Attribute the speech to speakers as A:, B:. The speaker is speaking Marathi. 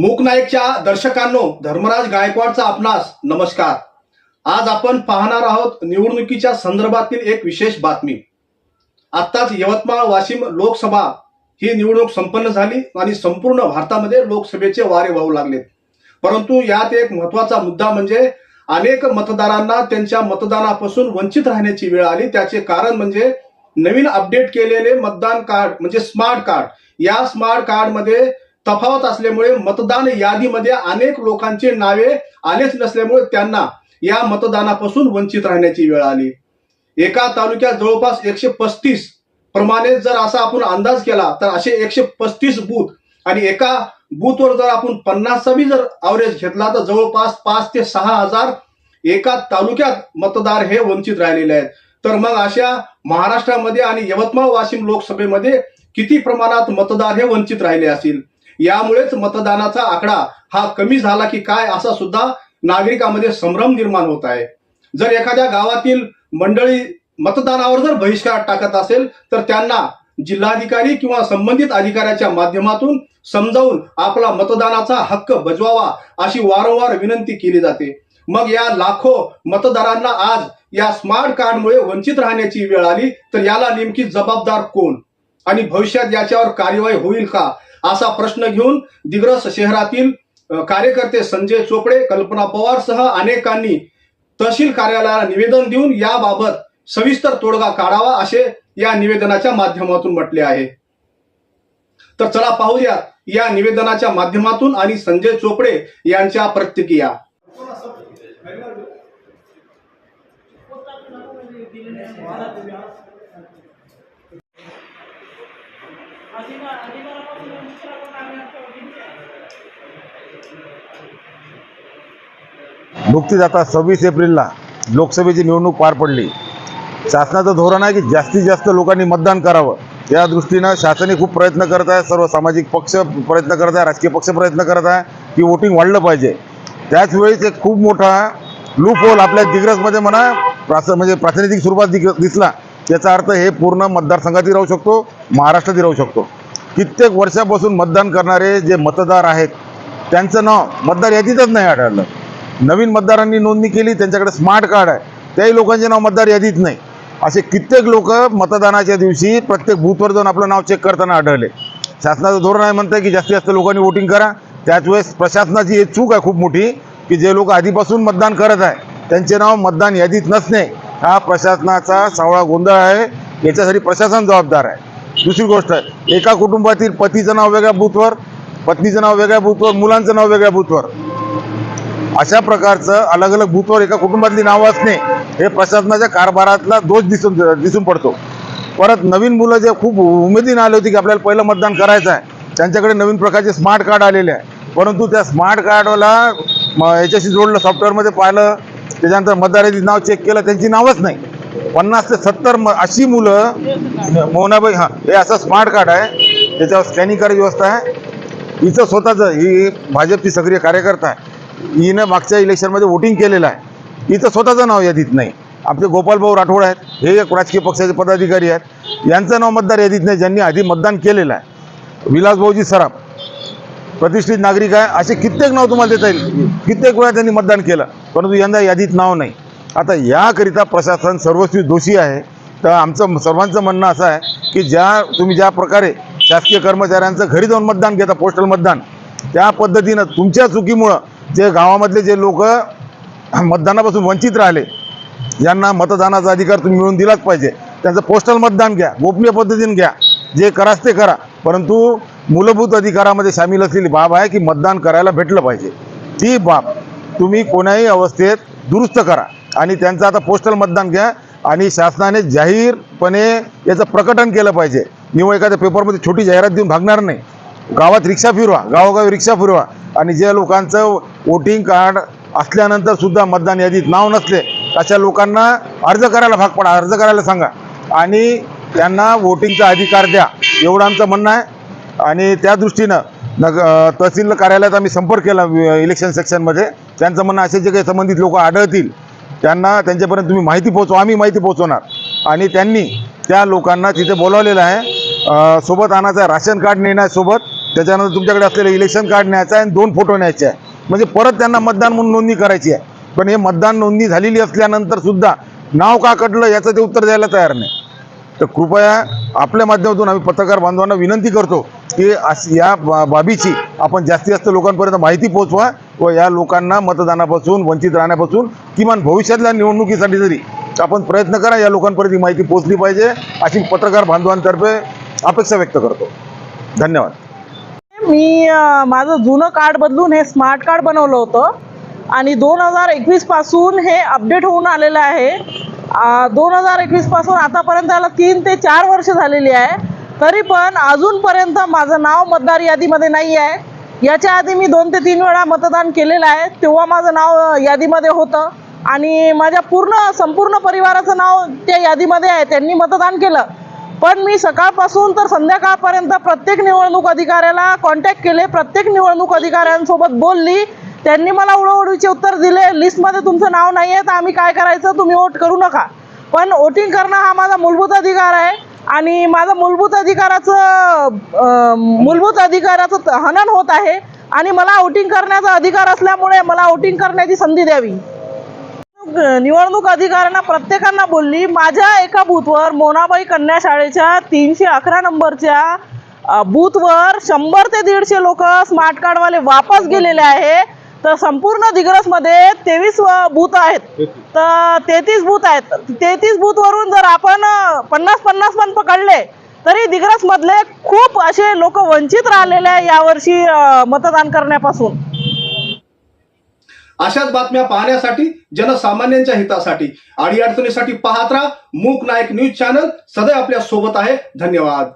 A: मूकनायकच्या दर्शकांनो धर्मराज गायकवाडचा आपणास नमस्कार. आज आपण पाहणार आहोत निवडणुकीच्या संदर्भातील एक विशेष बातमी. आत्ताच यवतमाळ वाशिम लोकसभा ही निवडणूक संपन्न झाली आणि संपूर्ण भारतामध्ये लोकसभेचे वारे वाहू लागले परंतु यात एक महत्त्वाचा मुद्दा म्हणजे अनेक मतदारांना त्यांच्या मतदानापासून वंचित राहण्याची वेळ आली. त्याचे कारण म्हणजे नवीन अपडेट केलेले मतदान कार्ड म्हणजे स्मार्ट कार्ड. या स्मार्ट कार्डमध्ये तफावत असल्यामुळे मतदान यादीमध्ये अनेक लोकांची नावे आलेच नसल्यामुळे त्यांना या मतदानापासून वंचित राहण्याची वेळ आली. एका तालुक्यात जवळपास एकशे पस्तीस प्रमाणे जर असा आपण अंदाज केला तर असे एकशे पस्तीस बूथ आणि एका बूथवर जर आपण पन्नासावी जर अवरेज घेतला तर जवळपास पाच ते सहा हजार एका तालुक्यात मतदार हे वंचित राहिलेले आहेत. तर मग अशा महाराष्ट्रामध्ये आणि यवतमाळ वाशिम लोकसभेमध्ये किती प्रमाणात मतदार हे वंचित राहिले असतील यामुळेच मतदानाचा आकडा हा कमी झाला की काय असा सुद्धा नागरिकांमध्ये संभ्रम निर्माण होत आहे. जर एखाद्या गावातील मंडळी मतदानावर जर बहिष्कार टाकत असेल तर त्यांना जिल्हाधिकारी किंवा संबंधित अधिकाऱ्याच्या माध्यमातून समजावून आपला मतदानाचा हक्क बजवावा अशी वारंवार विनंती केली जाते. मग या लाखो मतदारांना आज या स्मार्ट कार्डमुळे वंचित राहण्याची वेळ आली तर याला नेमकी जबाबदार कोण? आणि भविष्यात याच्यावर कार्यवाही होईल का? असा प्रश्न घेऊन दिग्रस शहरातील कार्यकर्ते संजय चोपडे कल्पना पवार सह अनेकांनी तहसील कार्यालयाला निवेदन देऊन याबाबत सविस्तर तोडगा काढावा असे या निवेदनाच्या माध्यमातून म्हटले आहे. तर चला पाहूया या निवेदनाच्या माध्यमातून आणि संजय चोपडे यांच्या प्रतिक्रिया.
B: हो, नुकतीच आता सव्वीस एप्रिलला लोकसभेची निवडणूक पार पडली. शासनाचं धोरण आहे की जास्तीत जास्त लोकांनी मतदान करावं? या दृष्टीनं शासनही खूप प्रयत्न करत आहे. सर्व सामाजिक पक्ष प्रयत्न करत आहे. राजकीय पक्ष प्रयत्न करत आहे की वोटिंग वाढलं पाहिजे. त्याच वेळेस एक खूप मोठा लूप होल आपल्या दिग्रसमध्ये म्हणा प्रास म्हणजे प्रातिनिधिक स्वरूपात दिसला. याचा अर्थ हे पूर्ण मतदारसंघातही राहू शकतो महाराष्ट्रातही राहू शकतो. कित्येक वर्षापासून मतदान करणारे जे मतदार आहेत त्यांचं नाव मतदार यादीतच नाही आढळलं. नवीन मतदारांनी नोंदणी केली त्यांच्याकडे स्मार्ट कार्ड आहे. त्याही लोकांचे नाव मतदार यादीत नाही. असे कित्येक लोक मतदानाच्या दिवशी प्रत्येक बूथवर जाऊन आपलं नाव चेक करताना आढळले. शासनाचं धोरण आहे म्हणतं की जास्तीत जास्त लोकांनी वोटिंग करा. त्याच वेळेस प्रशासनाची एक चूक आहे खूप मोठी की जे लोक आधीपासून मतदान करत आहे त्यांचे नाव मतदान यादीत नसणे हा प्रशासनाचा सावळा गोंधळ आहे. याच्यासाठी प्रशासन जबाबदार आहे. दुसरी गोष्ट आहे एका कुटुंबातील पतीचं नाव वेगळ्या बूथवर पत्नीचं नाव वेगळ्या बूथवर मुलांचं नाव वेगळ्या बूथवर. अशा प्रकारचं अलग अलग बूथवर एका कुटुंबातली नावं असणे हे प्रशासनाच्या कारभारातला दोष दिसून दिसून पडतो. परत नवीन मुलं जे खूप उमेदीने आले होते की आपल्याला पहिलं मतदान करायचं आहे त्यांच्याकडे नवीन प्रकारचे स्मार्ट कार्ड आलेले आहे. परंतु त्या स्मार्ट कार्डला याच्याशी जोडलं सॉफ्टवेअरमध्ये पाहिलं त्याच्यानंतर मतदार नाव चेक केलं त्यांची नावच नाही. पन्नास ते सत्तर म अशी मुलं मोहनाबाई हां हे असं स्मार्ट कार्ड आहे. त्याच्यावर स्कॅनिंग करायची व्यवस्था आहे. हिचं स्वतःचं ही भाजपची सक्रिय कार्यकर्ता आहे. हिनं मागच्या इलेक्शनमध्ये वोटिंग केलेलं आहे. हिचं स्वतःचं नाव यादीत नाही. आपले गोपालभाऊ राठोड आहेत. हे एक राजकीय पक्षाचे पदाधिकारी आहेत. यांचं नाव मतदार यादीत नाही. ज्यांनी आधी मतदान केलेलं आहे. विलासभाऊजी सराफ प्रतिष्ठित नागरिक आहे. असे कित्येक नाव तुम्हाला देता येईल. कित्येक वेळा त्यांनी मतदान केलं. परंतु यंदा यादीत नाव नाही. आता याकरिता प्रशासन सर्वस्वी दोषी आहे. तर आमचं सर्वांचं म्हणणं असं आहे की ज्या तुम्ही ज्या प्रकारे शासकीय कर्मचाऱ्यांचं घरी जाऊन मतदान घेता पोस्टल मतदान त्या पद्धतीनं तुमच्या चुकीमुळं जे गावामधले जे लोक मतदानापासून वंचित राहिले यांना मतदानाचा अधिकार तुम्ही मिळवून दिलाच पाहिजे. त्यांचं पोस्टल मतदान घ्या गोपनीय पद्धतीने घ्या जे कराच ते करा. परंतु मूलभूत अधिकारामध्ये सामील असलेली बाब आहे की मतदान करायला भेटलं पाहिजे. ती बाब तुम्ही कोणाही अवस्थेत दुरुस्त करा. आणि त्यांचं आता पोस्टल मतदान घ्या. आणि शासनाने जाहीरपणे याचं प्रकटन केलं पाहिजे. निव्वळ एखाद्या पेपरमध्ये छोटी जाहिरात देऊन भागणार नाही. गावात रिक्षा फिरवा गावोगावी रिक्षा फिरवा. आणि ज्या लोकांचं वोटिंग कार्ड असल्यानंतर सुद्धा मतदान यादीत नाव नसले अशा लोकांना अर्ज करायला भाग पडा अर्ज करायला सांगा. आणि त्यांना वोटिंगचा अधिकार द्या. एवढं आमचं म्हणणं आहे. आणि त्या दृष्टीनं नग तहसील कार्यालयात आम्ही संपर्क केला इलेक्शन सेक्शनमध्ये त्यांचं म्हणणं असे जे काही संबंधित लोक आढळतील. त्यांना त्यांच्यापर्यंत तुम्ही माहिती पोहोचवा आम्ही माहिती पोहोचवणार. आणि त्यांनी त्या लोकांना तिथे बोलावलेलं आहे. सोबत आणायचं आहे राशन कार्ड नेण्यासोबत त्याच्यानंतर तुमच्याकडे असलेलं इलेक्शन कार्ड न्यायचं आहे आणि दोन फोटो न्यायचे आहे. म्हणजे परत त्यांना मतदान म्हणून नोंदणी करायची आहे. पण हे मतदान नोंदणी झालेली असल्यानंतर सुद्धा नाव का कटलं याचं ते उत्तर द्यायला तयार नाही. तर कृपया आपल्या माध्यमातून आम्ही पत्रकार बांधवांना विनंती करतो की अस या बाबीची आपण जास्तीत जास्त लोकांपर्यंत माहिती पोहोचवा व या लोकांना मतदानापासून वंचित राहण्यापासून किमान भविष्यातल्या निवडणुकीसाठी जरी आपण प्रयत्न करा या लोकांपर्यंत ही माहिती पोहोचली पाहिजे अशी पत्रकार बांधवांतर्फे अपेक्षा व्यक्त करतो. धन्यवाद.
C: मी माझं जुनं कार्ड बदलून हे स्मार्ट कार्ड बनवलं होतं आणि दोन हजार एकवीसपासून हे अपडेट होऊन आलेलं आहे. दोन हजार एकवीसपासून आतापर्यंत याला तीन ते चार वर्ष झालेली आहे. तरी पण अजूनपर्यंत माझं नाव मतदार यादीमध्ये नाही आहे. याच्या आधी मी दोन ते तीन वेळा मतदान केलेलं आहे. तेव्हा माझं नाव यादीमध्ये होतं. आणि माझ्या पूर्ण संपूर्ण परिवाराचं नाव त्या यादीमध्ये आहे. त्यांनी मतदान केलं. पण मी सकाळपासून तर संध्याकाळपर्यंत प्रत्येक निवडणूक अधिकाऱ्याला कॉन्टॅक्ट केले. प्रत्येक निवडणूक अधिकाऱ्यांसोबत बोलली. त्यांनी मला उडवडीचे उत्तर दिले. लिस्टमध्ये तुमचं नाव नाही आहे तर आम्ही काय करायचं? तुम्ही वोट करू नका. पण वोटिंग करणं हा माझा मूलभूत अधिकार आहे. आणि माझा मूलभूत अधिकाराचं मूलभूत अधिकाराचं त- हनन होत आहे. आणि मला वोटिंग करण्याचा अधिकार असल्यामुळे मला वोटिंग करण्याची संधी द्यावी. निवडणूक अधिकाऱ्यांना प्रत्येकांना बोलली माझ्या एका बूथवर मोनाबाई कन्या शाळेच्या तीनशे अकरा नंबरच्या बूथवर शंभर ते दीडशे लोक स्मार्ट कार्डवाले वापस गेलेले आहे. तर संपूर्ण दिग्रसमध्ये तेवीस बूथ आहेत. तर तेहतीस बूथ आहेत. तेहतीस बूथवरून जर आपण पन्नास पन्नास पण पकडले तरी दिग्रसमधले खूप असे लोक वंचित राहिलेले आहे यावर्षी मतदान करण्यापासून.
A: अशाच बातम्या पाहण्यासाठी जनसामान्यांच्या हितासाठी अडीअडचणीसाठी पाहत राहा. मूक नायक न्यूज चॅनल सदैव आपल्यासोबत आहे. धन्यवाद.